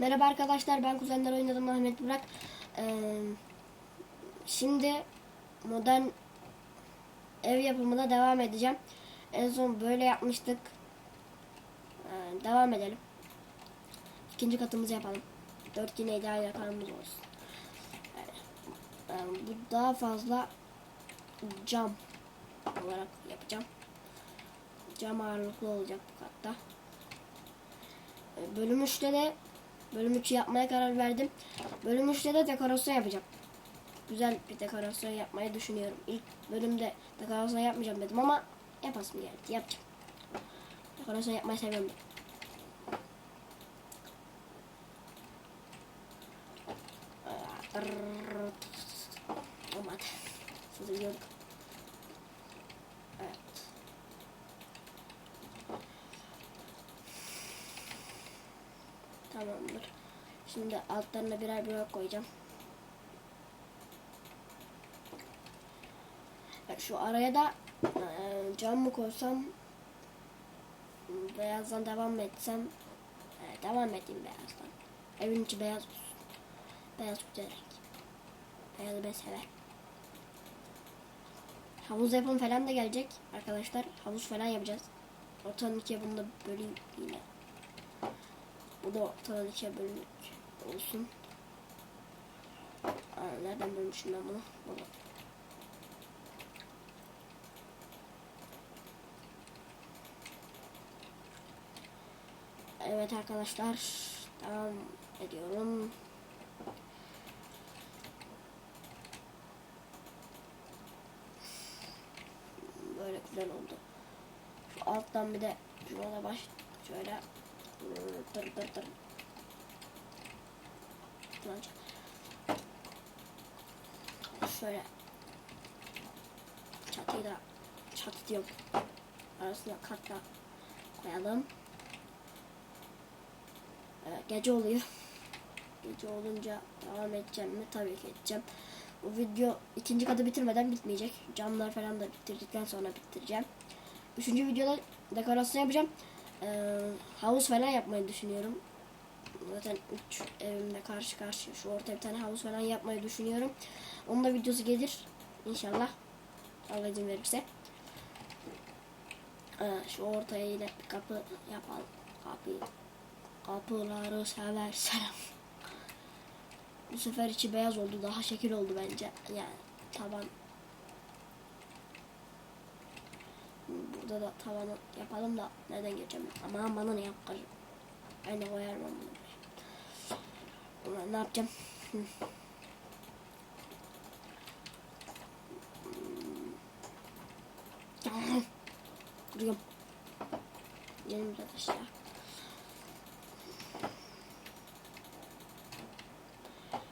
Merhaba arkadaşlar ben Kuzenler Oynadım Ahmet Burak. Ee, şimdi modern ev yapımına devam edeceğim. En son böyle yapmıştık. Ee, devam edelim. İkinci katımızı yapalım. Dört yine ideal yakalımız olsun. Yani, e, bu daha fazla cam olarak yapacağım. Cam ağırlıklı olacak bu katta. Ee, Bölüm 3'te de bölüm 3'ü yapmaya karar verdim. Bölüm 3'te de dekorasyon yapacağım. Güzel bir dekorasyon yapmayı düşünüyorum. İlk bölümde dekorasyon yapmayacağım dedim ama yapasım geldi. Yapacağım. Dekorasyon yapmayı seviyorum. Olmadı. Sızılıyorduk. Evet. Tamamdır. Şimdi altlarına birer blok koyacağım. Şu araya da e, cam mı koysam beyazdan devam etsem e, devam edeyim beyazdan. Evin içi beyaz olsun. Beyaz güzel renk. Beyazı ben severim. Havuz yapım falan da gelecek arkadaşlar. Havuz falan yapacağız. Ortadan ikiye bunu da böleyim yine. Bu da ortadan ikiye bölünük olsun. Aa, nereden bölmüşüm ben bunu? Bunu. Evet arkadaşlar devam ediyorum. Böyle güzel oldu. Şu alttan bir de şuna baş şöyle dır dır dır. Kullanacağım. Şöyle çatıyı da çatı diyorum. Arasına kartla koyalım. Evet, gece oluyor. Gece olunca devam edeceğim mi? Tabii ki edeceğim. Bu video ikinci katı bitirmeden bitmeyecek. Camlar falan da bitirdikten sonra bitireceğim. Üçüncü videoda dekorasyon yapacağım. Ee, havuz falan yapmayı düşünüyorum. Zaten üç evimde karşı karşıya şu ortaya bir tane havuz falan yapmayı düşünüyorum. Onun da videosu gelir. İnşallah. Allah izin verirse. Ee, şu ortaya yine bir kapı yapalım. Kapıyı Kapıları seversen. Bu sefer içi beyaz oldu. Daha şekil oldu bence. Yani taban. Burada da tavanı yapalım da nereden geçeceğim? Ama bana ne? Ben de koyarım bunu. Ulan ne yapacağım? Yerim biraz aşağı.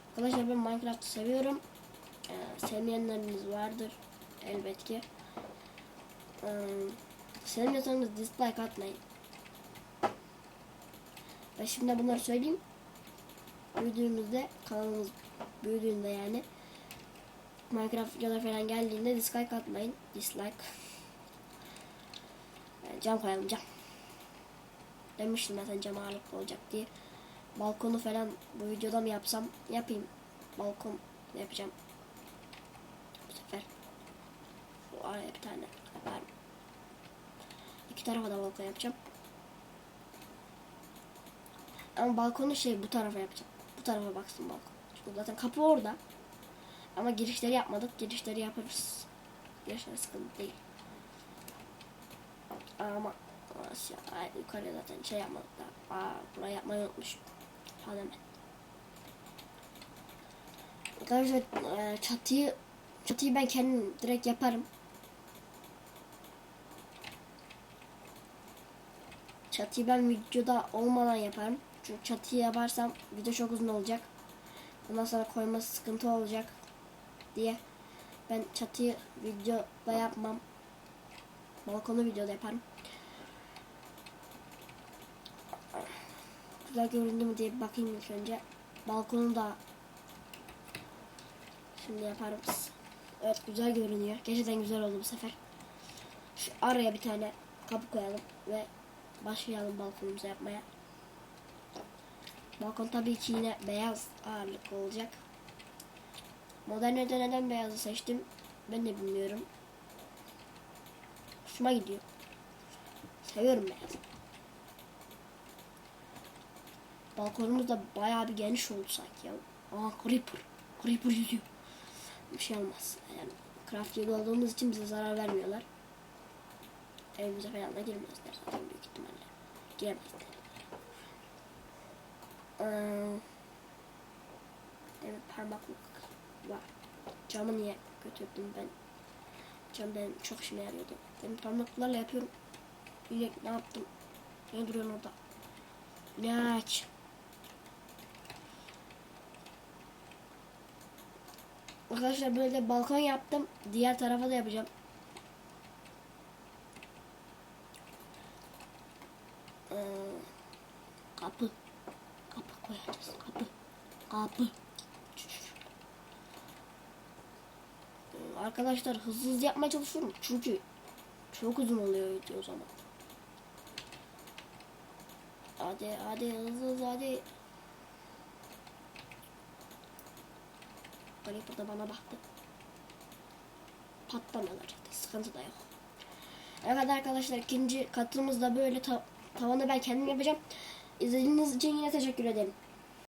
Arkadaşlar ben Minecraft'ı seviyorum. Ee, sevmeyenleriniz vardır elbet ki. Ee, sevmiyorsanız dislike atmayın. Ben şimdi bunları söyleyeyim. Büyüdüğümüzde kanalımız büyüdüğünde yani Minecraft videoları falan geldiğinde dislike atmayın. Dislike. Yani cam koyalım cam. Demiştim zaten cam ağırlıklı olacak diye balkonu falan bu videoda mı yapsam yapayım. Balkon yapacağım. Bu sefer. Bu araya bir tane yaparım. İki tarafa da balkon yapacağım. Ama balkonu şey bu tarafa yapacağım. Bu tarafa baksın balkon. Çünkü zaten kapı orada. Ama girişleri yapmadık. Girişleri yaparız. Girişleri sıkıntı değil. Ama Aşağı, yukarıya zaten şey yapmadık da. Aa, burayı yapmayı unutmuşum. Hadi hemen. Arkadaşlar e, çatıyı çatıyı ben kendim direkt yaparım. Çatıyı ben videoda olmadan yaparım. Çünkü çatıyı yaparsam video çok uzun olacak. Ondan sonra koyması sıkıntı olacak diye ben çatıyı videoda yapmam. Balkonu videoda yaparım. güzel göründü mü diye bakayım ilk önce. Balkonu da şimdi yaparız. Evet güzel görünüyor. Gerçekten güzel oldu bu sefer. Şu araya bir tane kapı koyalım ve başlayalım balkonumuzu yapmaya. Balkon tabii ki yine beyaz ağırlıklı olacak. Modernite neden beyazı seçtim ben de bilmiyorum. Hoşuma gidiyor. Seviyorum beyazı. Balkonumuz da bayağı bir geniş oldu sanki ya. Aa Creeper. Creeper yüzüyor. Bir şey olmaz. Yani craftiyeli olduğumuz için bize zarar vermiyorlar. Evimize falan da girmezler zaten büyük ihtimalle. Giremezler. Ee, evet parmaklık var. Camı niye götürdüm ben? Cam benim çok işime yarıyordu. Benim parmaklıklarla yapıyorum. İyi, ne yaptım? Ne duruyorsun orada? Ne aç? Arkadaşlar böyle de balkon yaptım. Diğer tarafa da yapacağım. Ee, kapı. Koyacağız. Kapı. Kapı. Arkadaşlar hızlı hızlı yapmaya çalışıyorum. Çünkü çok uzun oluyor video o zaman. Hadi hadi hızlı hızlı hadi. Creeper da bana baktı. Patlamıyorlar zaten. Sıkıntı da yok. Evet arkadaşlar ikinci katımız da böyle ta- tavanı ben kendim yapacağım. İzlediğiniz için yine teşekkür ederim.